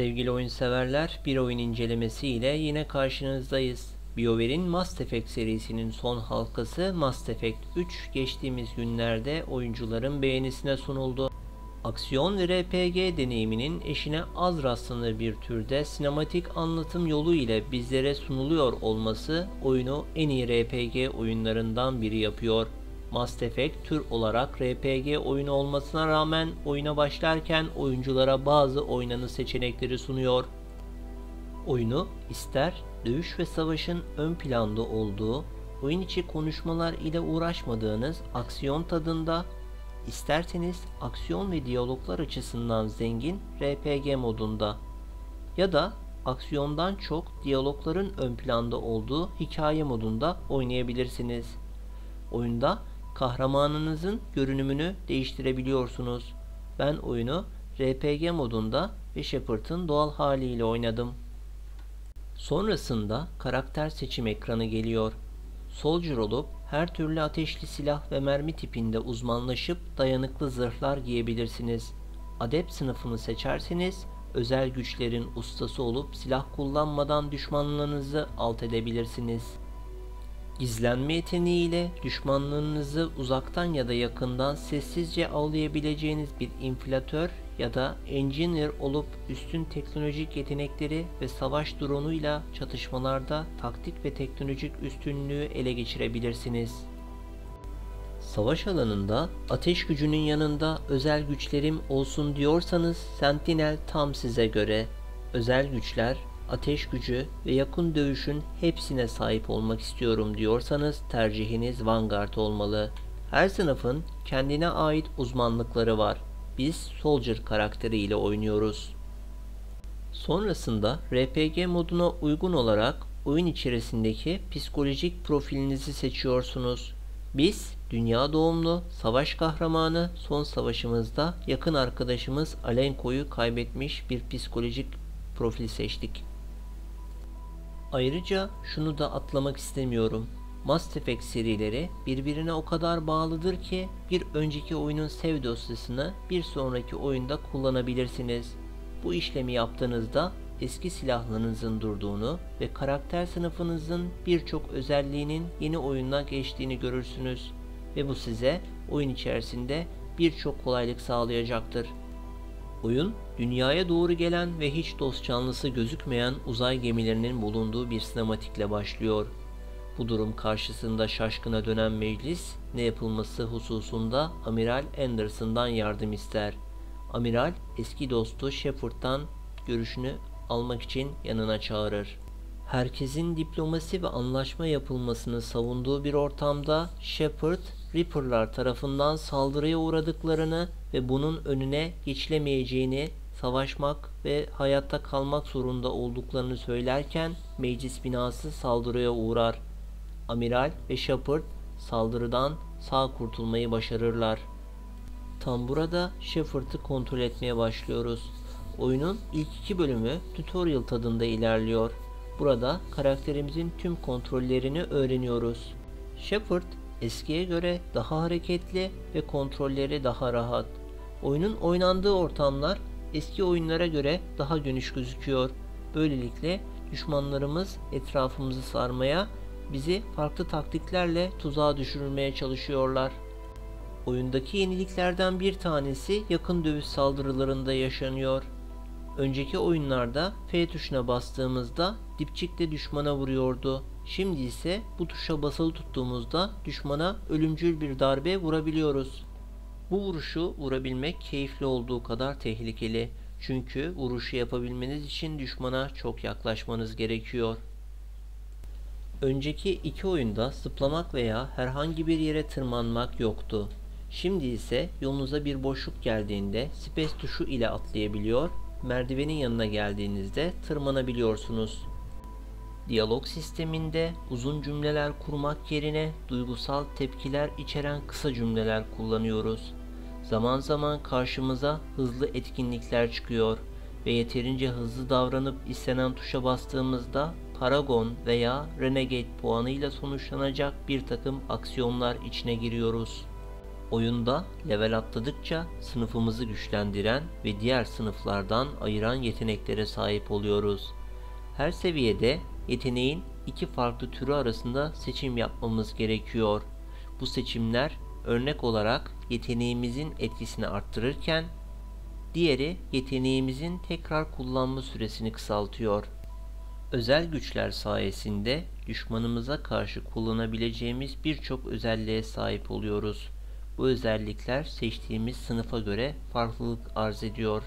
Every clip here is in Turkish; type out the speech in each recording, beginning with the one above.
Sevgili oyun severler, bir oyun incelemesi ile yine karşınızdayız. BioWare'in Mass Effect serisinin son halkası Mass Effect 3 geçtiğimiz günlerde oyuncuların beğenisine sunuldu. Aksiyon ve RPG deneyiminin eşine az rastlanır bir türde sinematik anlatım yolu ile bizlere sunuluyor olması oyunu en iyi RPG oyunlarından biri yapıyor. Mass Effect tür olarak RPG oyunu olmasına rağmen oyuna başlarken oyunculara bazı oynanı seçenekleri sunuyor. Oyunu ister dövüş ve savaşın ön planda olduğu, oyun içi konuşmalar ile uğraşmadığınız aksiyon tadında, isterseniz aksiyon ve diyaloglar açısından zengin RPG modunda ya da aksiyondan çok diyalogların ön planda olduğu hikaye modunda oynayabilirsiniz. Oyunda kahramanınızın görünümünü değiştirebiliyorsunuz. Ben oyunu RPG modunda ve Shepard'ın doğal haliyle oynadım. Sonrasında karakter seçim ekranı geliyor. Soldier olup her türlü ateşli silah ve mermi tipinde uzmanlaşıp dayanıklı zırhlar giyebilirsiniz. Adept sınıfını seçerseniz özel güçlerin ustası olup silah kullanmadan düşmanlarınızı alt edebilirsiniz. Gizlenme yeteneğiyle düşmanlarınızı uzaktan ya da yakından sessizce avlayabileceğiniz bir inflatör ya da engineer olup üstün teknolojik yetenekleri ve savaş drone'uyla çatışmalarda taktik ve teknolojik üstünlüğü ele geçirebilirsiniz. Savaş alanında ateş gücünün yanında özel güçlerim olsun diyorsanız Sentinel tam size göre. Özel güçler ateş gücü ve yakın dövüşün hepsine sahip olmak istiyorum diyorsanız tercihiniz Vanguard olmalı. Her sınıfın kendine ait uzmanlıkları var. Biz Soldier karakteriyle oynuyoruz. Sonrasında RPG moduna uygun olarak oyun içerisindeki psikolojik profilinizi seçiyorsunuz. Biz dünya doğumlu savaş kahramanı son savaşımızda yakın arkadaşımız Alenko'yu kaybetmiş bir psikolojik profil seçtik. Ayrıca şunu da atlamak istemiyorum. Mass Effect serileri birbirine o kadar bağlıdır ki bir önceki oyunun sev dosyasını bir sonraki oyunda kullanabilirsiniz. Bu işlemi yaptığınızda eski silahlarınızın durduğunu ve karakter sınıfınızın birçok özelliğinin yeni oyuna geçtiğini görürsünüz ve bu size oyun içerisinde birçok kolaylık sağlayacaktır. Oyun, dünyaya doğru gelen ve hiç dost canlısı gözükmeyen uzay gemilerinin bulunduğu bir sinematikle başlıyor. Bu durum karşısında şaşkına dönen meclis ne yapılması hususunda Amiral Anderson'dan yardım ister. Amiral eski dostu Shepard'dan görüşünü almak için yanına çağırır. Herkesin diplomasi ve anlaşma yapılmasını savunduğu bir ortamda Shepard, Reaper'lar tarafından saldırıya uğradıklarını ve bunun önüne geçilemeyeceğini, savaşmak ve hayatta kalmak zorunda olduklarını söylerken meclis binası saldırıya uğrar. Amiral ve Shepard saldırıdan sağ kurtulmayı başarırlar. Tam burada Shepard'ı kontrol etmeye başlıyoruz. Oyunun ilk iki bölümü tutorial tadında ilerliyor. Burada karakterimizin tüm kontrollerini öğreniyoruz. Shepard eskiye göre daha hareketli ve kontrolleri daha rahat. Oyunun oynandığı ortamlar eski oyunlara göre daha geniş gözüküyor. Böylelikle düşmanlarımız etrafımızı sarmaya, bizi farklı taktiklerle tuzağa düşürmeye çalışıyorlar. Oyundaki yeniliklerden bir tanesi yakın dövüş saldırılarında yaşanıyor. Önceki oyunlarda F tuşuna bastığımızda dipçikle düşmana vuruyordu. Şimdi ise bu tuşa basılı tuttuğumuzda düşmana ölümcül bir darbe vurabiliyoruz. Bu vuruşu vurabilmek keyifli olduğu kadar tehlikeli. Çünkü vuruşu yapabilmeniz için düşmana çok yaklaşmanız gerekiyor. Önceki iki oyunda zıplamak veya herhangi bir yere tırmanmak yoktu. Şimdi ise yolunuza bir boşluk geldiğinde space tuşu ile atlayabiliyor, merdivenin yanına geldiğinizde tırmanabiliyorsunuz. Diyalog sisteminde uzun cümleler kurmak yerine duygusal tepkiler içeren kısa cümleler kullanıyoruz. Zaman zaman karşımıza hızlı etkinlikler çıkıyor ve yeterince hızlı davranıp istenen tuşa bastığımızda Paragon veya Renegade puanıyla sonuçlanacak bir takım aksiyonlar içine giriyoruz. Oyunda level atladıkça sınıfımızı güçlendiren ve diğer sınıflardan ayıran yeteneklere sahip oluyoruz. Her seviyede yeteneğin iki farklı türü arasında seçim yapmamız gerekiyor. Bu seçimler örnek olarak yeteneğimizin etkisini arttırırken diğeri yeteneğimizin tekrar kullanma süresini kısaltıyor. Özel güçler sayesinde düşmanımıza karşı kullanabileceğimiz birçok özelliğe sahip oluyoruz. Bu özellikler seçtiğimiz sınıfa göre farklılık arz ediyor.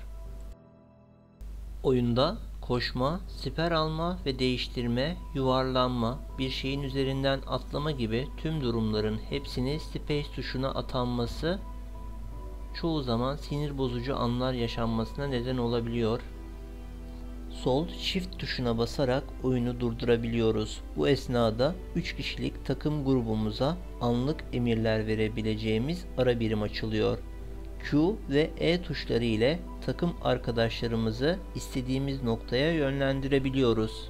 Oyunda koşma, siper alma ve değiştirme, yuvarlanma, bir şeyin üzerinden atlama gibi tüm durumların hepsini space tuşuna atanması çoğu zaman sinir bozucu anlar yaşanmasına neden olabiliyor. Sol Shift tuşuna basarak oyunu durdurabiliyoruz. Bu esnada 3 kişilik takım grubumuza anlık emirler verebileceğimiz ara birim açılıyor. Q ve E tuşları ile takım arkadaşlarımızı istediğimiz noktaya yönlendirebiliyoruz.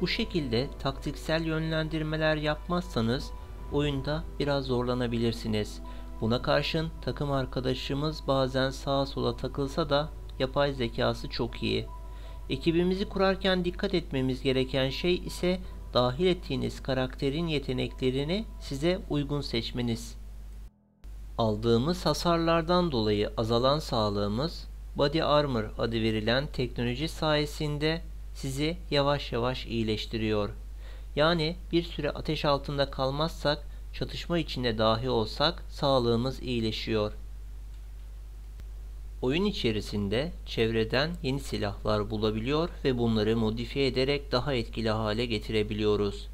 Bu şekilde taktiksel yönlendirmeler yapmazsanız oyunda biraz zorlanabilirsiniz. Buna karşın takım arkadaşımız bazen sağa sola takılsa da yapay zekası çok iyi. Ekibimizi kurarken dikkat etmemiz gereken şey ise dahil ettiğiniz karakterin yeteneklerini size uygun seçmeniz. Aldığımız hasarlardan dolayı azalan sağlığımız Body Armor adı verilen teknoloji sayesinde sizi yavaş yavaş iyileştiriyor. Yani bir süre ateş altında kalmazsak, çatışma içinde dahi olsak sağlığımız iyileşiyor. Oyun içerisinde çevreden yeni silahlar bulabiliyor ve bunları modifiye ederek daha etkili hale getirebiliyoruz.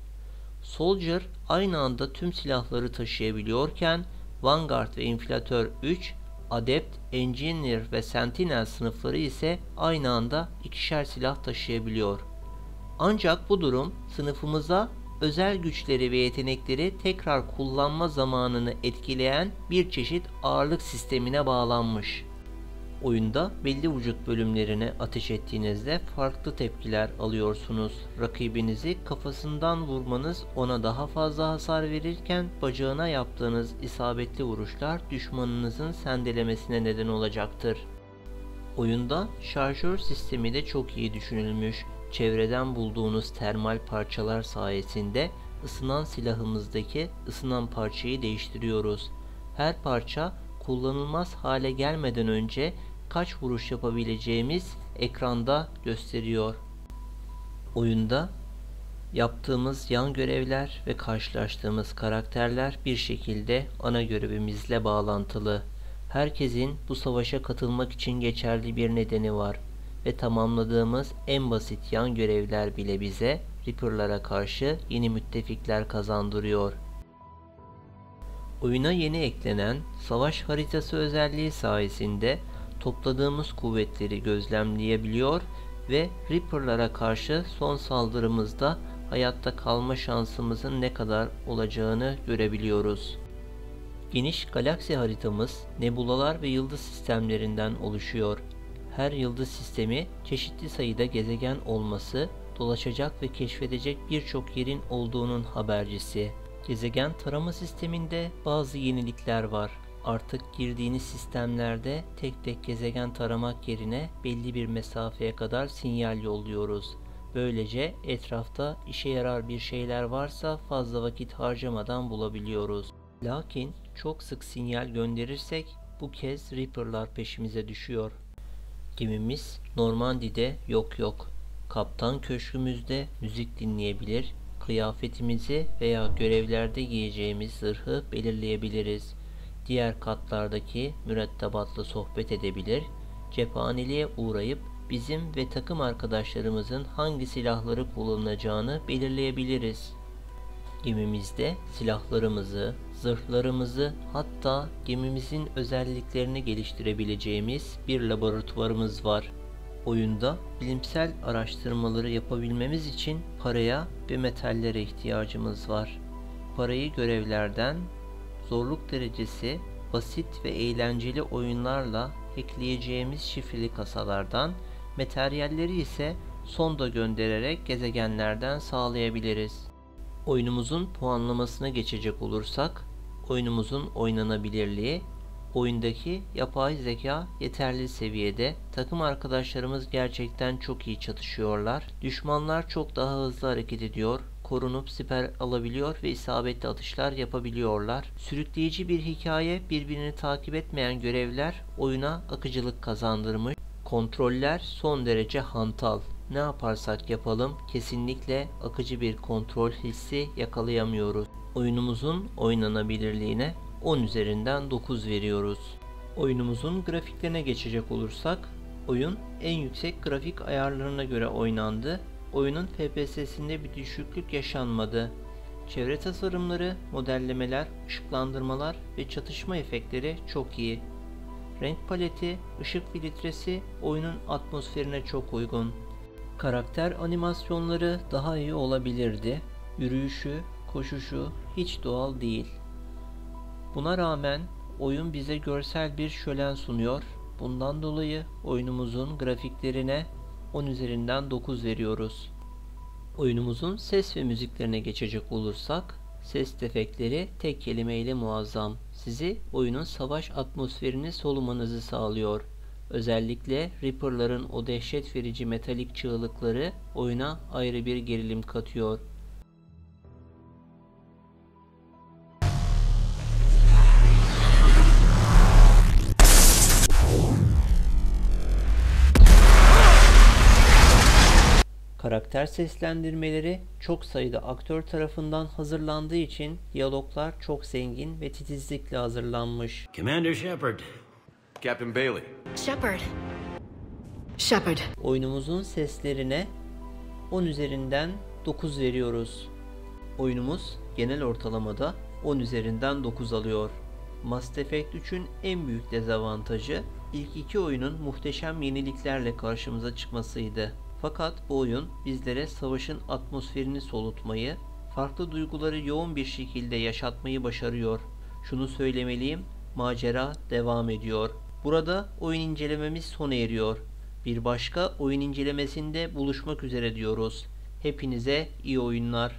Soldier aynı anda tüm silahları taşıyabiliyorken Vanguard ve Infiltratör 3, Adept, Engineer ve Sentinel sınıfları ise aynı anda ikişer silah taşıyabiliyor. Ancak bu durum sınıfımıza özel güçleri ve yetenekleri tekrar kullanma zamanını etkileyen bir çeşit ağırlık sistemine bağlanmış. Oyunda belli vücut bölümlerine ateş ettiğinizde farklı tepkiler alıyorsunuz. Rakibinizi kafasından vurmanız ona daha fazla hasar verirken bacağına yaptığınız isabetli vuruşlar düşmanınızın sendelemesine neden olacaktır. Oyunda şarjör sistemi de çok iyi düşünülmüş. Çevreden bulduğunuz termal parçalar sayesinde ısınan silahımızdaki ısınan parçayı değiştiriyoruz. Her parça kullanılmaz hale gelmeden önce kaç vuruş yapabileceğimiz ekranda gösteriyor. Oyunda yaptığımız yan görevler ve karşılaştığımız karakterler bir şekilde ana görevimizle bağlantılı. Herkesin bu savaşa katılmak için geçerli bir nedeni var ve tamamladığımız en basit yan görevler bile bize Reaper'lara karşı yeni müttefikler kazandırıyor. Oyuna yeni eklenen savaş haritası özelliği sayesinde topladığımız kuvvetleri gözlemleyebiliyor ve Reaper'lara karşı son saldırımızda hayatta kalma şansımızın ne kadar olacağını görebiliyoruz. Geniş galaksi haritamız nebulalar ve yıldız sistemlerinden oluşuyor. Her yıldız sistemi çeşitli sayıda gezegen olması, dolaşacak ve keşfedecek birçok yerin olduğunun habercisi. Gezegen tarama sisteminde bazı yenilikler var. Artık girdiğiniz sistemlerde tek tek gezegen taramak yerine belli bir mesafeye kadar sinyal yolluyoruz. Böylece etrafta işe yarar bir şeyler varsa fazla vakit harcamadan bulabiliyoruz. Lakin çok sık sinyal gönderirsek bu kez Reaper'lar peşimize düşüyor. Gemimiz Normandi'de yok yok. Kaptan köşkümüzde müzik dinleyebilir, kıyafetimizi veya görevlerde giyeceğimiz zırhı belirleyebiliriz diğer katlardaki mürettebatla sohbet edebilir, cephaneliğe uğrayıp bizim ve takım arkadaşlarımızın hangi silahları kullanacağını belirleyebiliriz. Gemimizde silahlarımızı, zırhlarımızı hatta gemimizin özelliklerini geliştirebileceğimiz bir laboratuvarımız var. Oyunda bilimsel araştırmaları yapabilmemiz için paraya ve metallere ihtiyacımız var. Parayı görevlerden zorluk derecesi basit ve eğlenceli oyunlarla ekleyeceğimiz şifreli kasalardan, materyalleri ise sonda göndererek gezegenlerden sağlayabiliriz. Oyunumuzun puanlamasına geçecek olursak, oyunumuzun oynanabilirliği. Oyundaki yapay zeka yeterli seviyede. Takım arkadaşlarımız gerçekten çok iyi çatışıyorlar. Düşmanlar çok daha hızlı hareket ediyor. Korunup siper alabiliyor ve isabetli atışlar yapabiliyorlar. Sürükleyici bir hikaye, birbirini takip etmeyen görevler oyuna akıcılık kazandırmış. Kontroller son derece hantal. Ne yaparsak yapalım kesinlikle akıcı bir kontrol hissi yakalayamıyoruz. Oyunumuzun oynanabilirliğine 10 üzerinden 9 veriyoruz. Oyunumuzun grafiklerine geçecek olursak, oyun en yüksek grafik ayarlarına göre oynandı. Oyunun FPS'sinde bir düşüklük yaşanmadı. Çevre tasarımları, modellemeler, ışıklandırmalar ve çatışma efektleri çok iyi. Renk paleti, ışık filtresi oyunun atmosferine çok uygun. Karakter animasyonları daha iyi olabilirdi. Yürüyüşü, koşuşu hiç doğal değil. Buna rağmen oyun bize görsel bir şölen sunuyor. Bundan dolayı oyunumuzun grafiklerine 10 üzerinden 9 veriyoruz. Oyunumuzun ses ve müziklerine geçecek olursak, ses efektleri tek kelimeyle muazzam. Sizi oyunun savaş atmosferini solumanızı sağlıyor. Özellikle Reaper'ların o dehşet verici metalik çığlıkları oyuna ayrı bir gerilim katıyor. Karakter seslendirmeleri çok sayıda aktör tarafından hazırlandığı için diyaloglar çok zengin ve titizlikle hazırlanmış. Commander Shepard. Captain Bailey. Shepard. Shepard. Oyunumuzun seslerine 10 üzerinden 9 veriyoruz. Oyunumuz genel ortalamada 10 üzerinden 9 alıyor. Mass Effect 3'ün en büyük dezavantajı ilk iki oyunun muhteşem yeniliklerle karşımıza çıkmasıydı. Fakat bu oyun bizlere savaşın atmosferini solutmayı, farklı duyguları yoğun bir şekilde yaşatmayı başarıyor. Şunu söylemeliyim, macera devam ediyor. Burada oyun incelememiz sona eriyor. Bir başka oyun incelemesinde buluşmak üzere diyoruz. Hepinize iyi oyunlar.